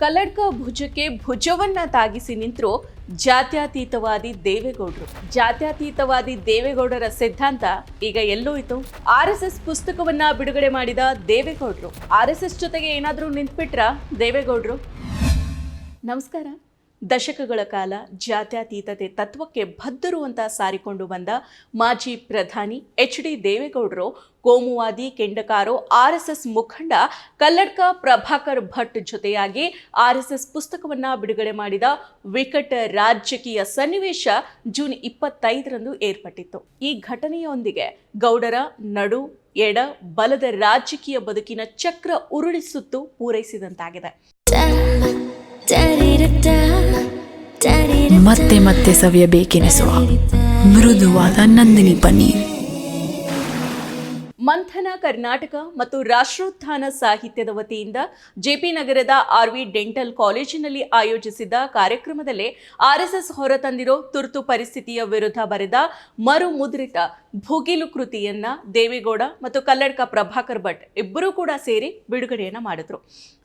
ಕಲ್ಲಡ್ಕ ಭುಜಕ್ಕೆ ಭುಜವನ್ನ ತಾಗಿಸಿ ನಿಂತರು ಜಾತ್ಯತೀತವಾದಿ ದೇವೇಗೌಡರು. ಜಾತ್ಯತೀತವಾದಿ ದೇವೇಗೌಡರ ಸಿದ್ಧಾಂತ ಈಗ ಎಲ್ಲೋಯ್ತು. ಆರ್ ಎಸ್ ಎಸ್ ಪುಸ್ತಕವನ್ನ ಬಿಡುಗಡೆ ಮಾಡಿದ ದೇವೇಗೌಡರು. ಆರ್ ಎಸ್ ಎಸ್ ಜೊತೆಗೆ ಏನಾದರೂ ನಿಂತ್ಬಿಟ್ರ ದೇವೇಗೌಡರು? ನಮಸ್ಕಾರ. ದಶಕಗಳ ಕಾಲ ಜಾತ್ಯತೀತತೆ ತತ್ವಕ್ಕೆ ಬದ್ಧರು ಅಂತ ಸಾರಿಕೊಂಡು ಬಂದ ಮಾಜಿ ಪ್ರಧಾನಿ ಎಚ್ ಡಿ ದೇವೇಗೌಡರು, ಕೋಮುವಾದಿ ಕೆಂಡಕಾರೋ ಆರ್ ಎಸ್ ಎಸ್ ಮುಖಂಡ ಕಲ್ಲಡ್ಕ ಪ್ರಭಾಕರ್ ಭಟ್ ಜೊತೆಯಾಗಿ ಆರ್ ಎಸ್ ಎಸ್ ಪುಸ್ತಕವನ್ನ ಬಿಡುಗಡೆ ಮಾಡಿದ ವಿಕಟ ರಾಜಕೀಯ ಸನ್ನಿವೇಶ ಜೂನ್ ಇಪ್ಪತ್ತೈದರಂದು ಏರ್ಪಟ್ಟಿತ್ತು. ಈ ಘಟನೆಯೊಂದಿಗೆ ಗೌಡರ ನಡು ಎಡ ಬಲದ ರಾಜಕೀಯ ಬದುಕಿನ ಚಕ್ರ ಉರುಳಿಸುತ್ತು ಪೂರೈಸಿದಂತಾಗಿದೆ. ಮತ್ತೆ ಮತ್ತೆ ಸವಿಯಬೇಕೆನಿಸುವ ಮೃದುವಾದ ನಂದಿನಿ ಪನ್ನೀರ್. ಮಂಥನ ಕರ್ನಾಟಕ ಮತ್ತು ರಾಷ್ಟ್ರೋತ್ಥಾನ ಸಾಹಿತ್ಯದ ವತಿಯಿಂದ ಜೆಪಿ ನಗರದ ಆರ್ವಿ ಡೆಂಟಲ್ ಕಾಲೇಜಿನಲ್ಲಿ ಆಯೋಜಿಸಿದ್ದ ಕಾರ್ಯಕ್ರಮದಲ್ಲಿ ಆರ್ಎಸ್ಎಸ್ ಹೊರತಂದಿರೋ ತುರ್ತು ಪರಿಸ್ಥಿತಿಯ ವಿರುದ್ಧ ಬರೆದ ಮರು ಮುದ್ರಿತ ಭುಗಿಲು ಕೃತಿಯನ್ನ ದೇವೇಗೌಡ ಮತ್ತು ಕಲ್ಲಡ್ಕ ಪ್ರಭಾಕರ್ ಭಟ್ ಇಬ್ಬರೂ ಕೂಡ ಸೇರಿ ಬಿಡುಗಡೆಯನ್ನ ಮಾಡಿದ್ರು.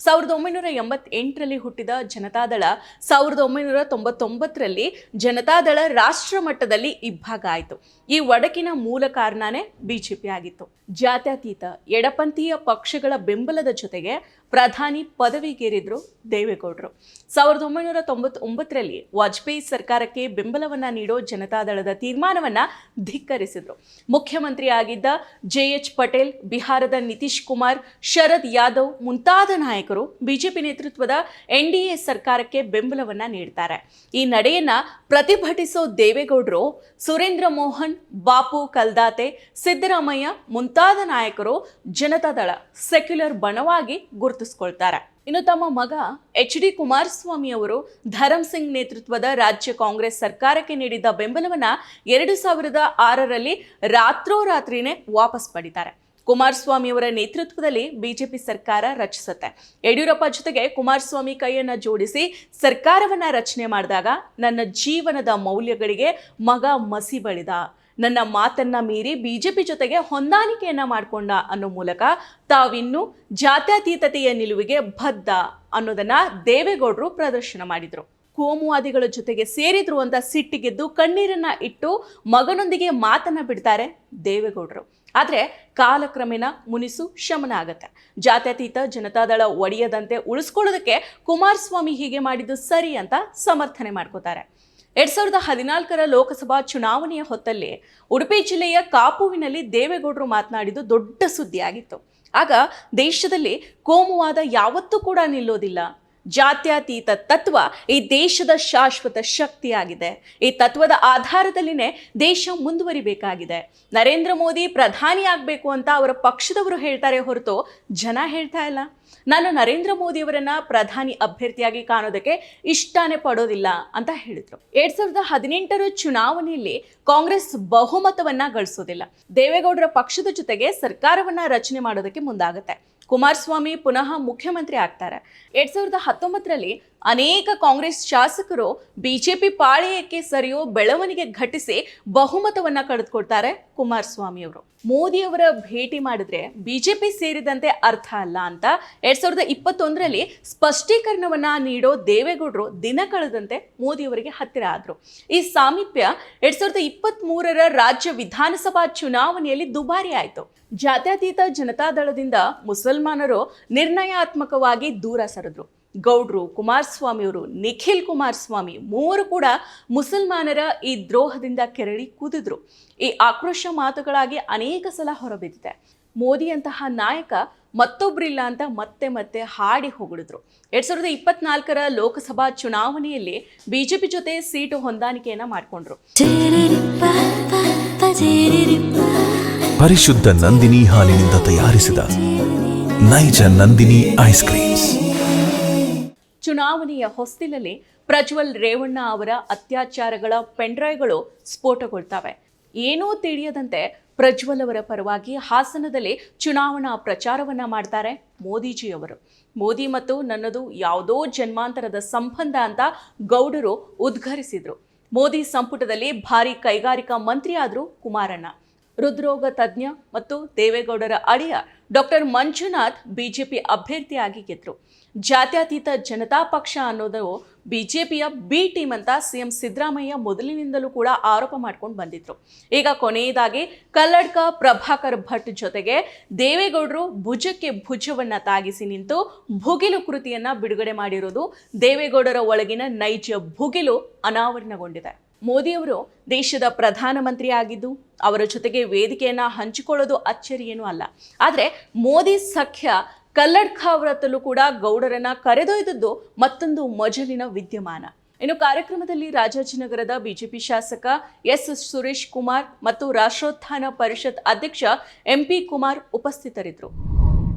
ಸಾವಿರದ ಒಂಬೈನೂರ ಎಂಬತ್ತೆಂಟರಲ್ಲಿ ಹುಟ್ಟಿದ ಜನತಾದಳ ಸಾವಿರದ ಒಂಬೈನೂರ ತೊಂಬತ್ತೊಂಬತ್ತರಲ್ಲಿ ಜನತಾದಳ ರಾಷ್ಟ್ರ ಮಟ್ಟದಲ್ಲಿ ಇಬ್ಬಾಗ ಆಯಿತು. ಈ ಒಡಕಿನ ಮೂಲ ಕಾರಣನೇ ಬಿಜೆಪಿ ಆಗಿತ್ತು. ಜಾತ್ಯತೀತ ಎಡಪಂಥೀಯ ಪಕ್ಷಗಳ ಬೆಂಬಲದ ಜೊತೆಗೆ ಪ್ರಧಾನಿ ಪದವಿಗೇರಿದ್ರು ದೇವೇಗೌಡರು. ಸಾವಿರದ ಒಂಬೈನೂರ ತೊಂಬತ್ತೊಂಬತ್ತರಲ್ಲಿ ವಾಜಪೇಯಿ ಸರ್ಕಾರಕ್ಕೆ ಬೆಂಬಲವನ್ನ ನೀಡೋ ಜನತಾದಳದ ತೀರ್ಮಾನವನ್ನ ಧಿಕ್ಕರಿಸಿದ್ರು. ಮುಖ್ಯಮಂತ್ರಿ ಆಗಿದ್ದ ಜೆ ಎಚ್ ಪಟೇಲ್, ಬಿಹಾರದ ನಿತೀಶ್ ಕುಮಾರ್, ಶರದ್ ಯಾದವ್ ಮುಂತಾದ ನಾಯಕರು ಬಿಜೆಪಿ ನೇತೃತ್ವದ ಎನ್ ಡಿ ಸರ್ಕಾರಕ್ಕೆ ಬೆಂಬಲವನ್ನ ನೀಡ್ತಾರೆ. ಈ ನಡೆಯನ್ನ ಪ್ರತಿಭಟಿಸೋ ದೇವೇಗೌಡರು ಸುರೇಂದ್ರ ಮೋಹನ್, ಬಾಪು ಕಲ್ದಾತೆ, ಸಿದ್ದರಾಮಯ್ಯ ಮುಂತಾದ ನಾಯಕರು ಜನತಾದಳ ಸೆಕ್ಯುಲರ್ ಬಣವಾಗಿ ಗುರುತಿಸ್ಕೊಳ್ತಾರೆ. ಇನ್ನು ತಮ್ಮ ಮಗ ಎಚ್ ಡಿ ಕುಮಾರಸ್ವಾಮಿ ಅವರು ಧರಮ್ ಸಿಂಗ್ ನೇತೃತ್ವದ ರಾಜ್ಯ ಕಾಂಗ್ರೆಸ್ ಸರ್ಕಾರಕ್ಕೆ ನೀಡಿದ್ದ ಬೆಂಬಲವನ್ನ ಎರಡು ಸಾವಿರದ ಆರರಲ್ಲಿ ರಾತ್ರೋರಾತ್ರಿನೇ ವಾಪಸ್ ಪಡಿತಾರೆ. ಕುಮಾರಸ್ವಾಮಿ ಅವರ ನೇತೃತ್ವದಲ್ಲಿ ಬಿಜೆಪಿ ಸರ್ಕಾರ ರಚಿಸುತ್ತೆ. ಯಡಿಯೂರಪ್ಪ ಜೊತೆಗೆ ಕುಮಾರಸ್ವಾಮಿ ಕೈಯನ್ನ ಜೋಡಿಸಿ ಸರ್ಕಾರವನ್ನ ರಚನೆ ಮಾಡಿದಾಗ ನನ್ನ ಜೀವನದ ಮೌಲ್ಯಗಳಿಗೆ ಮಗ ಮಸಿ ಬಳಿದ ನನ್ನ ಮಾತನ್ನ ಮೀರಿ ಬಿಜೆಪಿ ಜೊತೆಗೆ ಹೊಂದಾಣಿಕೆಯನ್ನ ಮಾಡಿಕೊಂಡ ಅನ್ನೋ ಮೂಲಕ ತಾವಿನ್ನು ಜಾತ್ಯತೀತತೆಯ ನಿಲುವಿಗೆ ಬದ್ಧ ಅನ್ನೋದನ್ನ ದೇವೇಗೌಡರು ಪ್ರದರ್ಶನ ಮಾಡಿದ್ರು. ಕೋಮುವಾದಿಗಳ ಜೊತೆಗೆ ಸೇರಿದ್ರು ಅಂತ ಸಿಟ್ಟಿಗೆದ್ದು ಕಣ್ಣೀರನ್ನ ಇಟ್ಟು ಮಗನೊಂದಿಗೆ ಮಾತನ್ನ ಬಿಡ್ತಾರೆ ದೇವೇಗೌಡರು. ಆದರೆ ಕಾಲಕ್ರಮೇಣ ಮುನಿಸು ಶಮನ ಆಗತ್ತೆ. ಜಾತ್ಯತೀತ ಜನತಾದಳ ಒಡೆಯದಂತೆ ಉಳಿಸ್ಕೊಳ್ಳೋದಕ್ಕೆ ಕುಮಾರಸ್ವಾಮಿ ಹೀಗೆ ಮಾಡಿದ್ದು ಸರಿ ಅಂತ ಸಮರ್ಥನೆ ಮಾಡ್ಕೋತಾರೆ. ಎರಡ್ ಸಾವಿರದ ಹದಿನಾಲ್ಕರ ಲೋಕಸಭಾ ಚುನಾವಣೆಯ ಹೊತ್ತಲ್ಲಿ ಉಡುಪಿ ಜಿಲ್ಲೆಯ ಕಾಪುವಿನಲ್ಲಿ ದೇವೇಗೌಡರು ಮಾತನಾಡಿದ್ದು ದೊಡ್ಡ ಸುದ್ದಿಯಾಗಿತ್ತು. ಆಗ ದೇಶದಲ್ಲಿ ಕೋಮುವಾದ ಯಾವತ್ತೂ ಕೂಡ ನಿಲ್ಲೋದಿಲ್ಲ. ಜಾತ್ಯತೀತ ತತ್ವ ಈ ದೇಶದ ಶಾಶ್ವತ ಶಕ್ತಿಯಾಗಿದೆ. ಈ ತತ್ವದ ಆಧಾರದಲ್ಲಿನೇ ದೇಶ ಮುಂದುವರಿಬೇಕಾಗಿದೆ. ನರೇಂದ್ರ ಮೋದಿ ಪ್ರಧಾನಿ ಆಗಬೇಕು ಅಂತ ಅವರ ಪಕ್ಷದವರು ಹೇಳ್ತಾರೆ ಹೊರತು ಜನ ಹೇಳ್ತಾ ಇಲ್ಲ. ನಾನು ನರೇಂದ್ರ ಮೋದಿಯವರನ್ನ ಪ್ರಧಾನಿ ಅಭ್ಯರ್ಥಿಯಾಗಿ ಕಾಣೋದಕ್ಕೆ ಇಷ್ಟಾನೇ ಪಡೋದಿಲ್ಲ ಅಂತ ಹೇಳಿದ್ರು. ಎರಡ್ ಸಾವಿರದ ಹದಿನೆಂಟರ ಚುನಾವಣೆಯಲ್ಲಿ ಕಾಂಗ್ರೆಸ್ ಬಹುಮತವನ್ನ ಗಳಿಸೋದಿಲ್ಲ. ದೇವೇಗೌಡರ ಪಕ್ಷದ ಜೊತೆಗೆ ಸರ್ಕಾರವನ್ನ ರಚನೆ ಮಾಡೋದಕ್ಕೆ ಮುಂದಾಗುತ್ತೆ. ಕುಮಾರಸ್ವಾಮಿ ಪುನಃ ಮುಖ್ಯಮಂತ್ರಿ ಆಗ್ತಾರೆ. ಎರಡ್ ಸಾವಿರದ ಹತ್ತೊಂಬತ್ತರಲ್ಲಿ ಅನೇಕ ಕಾಂಗ್ರೆಸ್ ಶಾಸಕರು ಬಿಜೆಪಿ ಪಾಳೆಯಕ್ಕೆ ಸರಿಯೋ ಬೆಳವಣಿಗೆ ಘಟಿಸಿ ಬಹುಮತವನ್ನ ಕಳೆದುಕೊಡ್ತಾರೆ ಕುಮಾರಸ್ವಾಮಿ ಅವರು. ಮೋದಿಯವರ ಭೇಟಿ ಮಾಡಿದ್ರೆ ಬಿಜೆಪಿ ಸೇರಿದಂತೆ ಅರ್ಥ ಅಲ್ಲ ಅಂತ ಎರಡ್ ಸಾವಿರದ ಇಪ್ಪತ್ತೊಂದರಲ್ಲಿ ಸ್ಪಷ್ಟೀಕರಣವನ್ನ ನೀಡೋ ದೇವೇಗೌಡರು ದಿನ ಕಳೆದಂತೆ ಮೋದಿಯವರಿಗೆ ಹತ್ತಿರ ಆದರು. ಈ ಸಾಮೀಪ್ಯ ಎರಡ್ ಸಾವಿರದ ಇಪ್ಪತ್ತ್ ಮೂರರ ರಾಜ್ಯ ವಿಧಾನಸಭಾ ಚುನಾವಣೆಯಲ್ಲಿ ದುಬಾರಿ ಆಯಿತು. ಜಾತ್ಯತೀತ ಜನತಾದಳದಿಂದ ಮುಸಲ್ಮಾನರು ನಿರ್ಣಯಾತ್ಮಕವಾಗಿ ದೂರ ಸರಿದ್ರು. ಗೌಡ್ರು, ಕುಮಾರಸ್ವಾಮಿಯವರು, ನಿಖಿಲ್ ಕುಮಾರಸ್ವಾಮಿ ಮೂವರು ಕೂಡ ಮುಸಲ್ಮಾನರ ಈ ದ್ರೋಹದಿಂದ ಕೆರಳಿ ಕೂದಿದ್ರು. ಈ ಆಕ್ರೋಶ ಮಾತುಗಳಾಗಿ ಅನೇಕ ಸಲ ಹೊರಬಿದ್ದಿದೆ. ಮೋದಿಯಂತಹ ನಾಯಕ ಮತ್ತೊಬ್ಬರಿಲ್ಲ ಅಂತ ಮತ್ತೆ ಮತ್ತೆ ಹಾಡಿ ಹೊಗಳಿದ್ರು. ಎರಡ್ ಸಾವಿರದ ಇಪ್ಪತ್ನಾಲ್ಕರ ಲೋಕಸಭಾ ಚುನಾವಣೆಯಲ್ಲಿ ಬಿಜೆಪಿ ಜೊತೆ ಸೀಟು ಹೊಂದಾಣಿಕೆಯನ್ನ ಮಾಡಿಕೊಂಡ್ರು. ಪರಿಶುದ್ಧ ನಂದಿನಿ ಹಾಲಿನಿಂದ ತಯಾರಿಸಿದ ನೈಜ ನಂದಿನಿ ಐಸ್ ಕ್ರೀಮ್ಸ್ ಚುನಾವಣೆಯ ಹೊಸ್ತಿಲಲ್ಲಿ ಪ್ರಜ್ವಲ್ ರೇವಣ್ಣ ಅವರ ಅತ್ಯಾಚಾರಗಳ ಪೆಂಡ್ರೈವ್ಗಳು ಸ್ಫೋಟಗೊಳ್ತವೆ. ಏನೂ ತಿಳಿಯದಂತೆ ಪ್ರಜ್ವಲ್ ಅವರ ಪರವಾಗಿ ಹಾಸನದಲ್ಲಿ ಚುನಾವಣಾ ಪ್ರಚಾರವನ್ನ ಮಾಡ್ತಾರೆ ಮೋದಿಜಿಯವರು. ಮೋದಿ ಮತ್ತು ನನ್ನದು ಯಾವುದೋ ಜನ್ಮಾಂತರದ ಸಂಬಂಧ ಅಂತ ಗೌಡರು ಉದ್ಘರಿಸಿದ್ರು. ಮೋದಿ ಸಂಪುಟದಲ್ಲಿ ಭಾರಿ ಕೈಗಾರಿಕಾ ಮಂತ್ರಿ ಆದ್ರು ಕುಮಾರಣ್ಣ. ಹೃದ್ರೋಗ ತಜ್ಞ ಮತ್ತು ದೇವೇಗೌಡರ ಅಳಿಯ ಡಾಕ್ಟರ್ ಮಂಜುನಾಥ್ ಬಿಜೆಪಿ ಅಭ್ಯರ್ಥಿಯಾಗಿ ಗೆದ್ದರು ಜಾತ್ಯತೀತ ಜನತಾ ಪಕ್ಷ ಅನ್ನೋದು ಬಿಜೆಪಿಯ ಬಿ ಟೀಮ್ ಅಂತ ಸಿಎಂ ಸಿದ್ದರಾಮಯ್ಯ ಮೊದಲಿನಿಂದಲೂ ಕೂಡ ಆರೋಪ ಮಾಡ್ಕೊಂಡು ಬಂದಿದ್ರು. ಈಗ ಕೊನೆಯದಾಗಿ ಕಲ್ಲಡ್ಕ ಪ್ರಭಾಕರ್ ಭಟ್ ಜೊತೆಗೆ ದೇವೇಗೌಡರು ಭುಜಕ್ಕೆ ಭುಜವನ್ನು ತಾಗಿಸಿ ನಿಂತು ಭುಗಿಲು ಕೃತಿಯನ್ನ ಬಿಡುಗಡೆ ಮಾಡಿರೋದು ದೇವೇಗೌಡರ ಒಳಗಿನ ನೈಜ ಭುಗಿಲು ಅನಾವರಣಗೊಂಡಿದೆ. ಮೋದಿಯವರು ದೇಶದ ಪ್ರಧಾನಮಂತ್ರಿ ಆಗಿದ್ದು ಅವರ ಜೊತೆಗೆ ವೇದಿಕೆಯನ್ನು ಹಂಚಿಕೊಳ್ಳೋದು ಅಚ್ಚರಿಯೇನೂ ಅಲ್ಲ. ಆದರೆ ಮೋದಿ ಸಖ್ಯ ಕಲ್ಲಡ್ಕ ಅವರತ್ತಲೂ ಕೂಡ ಗೌಡರನ್ನ ಕರೆದೊಯ್ದದ್ದು ಮತ್ತೊಂದು ಮಜಲಿನ ವಿದ್ಯಮಾನ. ಇನ್ನು ಕಾರ್ಯಕ್ರಮದಲ್ಲಿ ರಾಜಾಜಿನಗರದ ಬಿಜೆಪಿ ಶಾಸಕ ಎಸ್ ಸುರೇಶ್ ಕುಮಾರ್ ಮತ್ತು ರಾಷ್ಟ್ರೋತ್ಥಾನ ಪರಿಷತ್ ಅಧ್ಯಕ್ಷ ಎಂಪಿ ಕುಮಾರ್ ಉಪಸ್ಥಿತರಿದ್ದರು.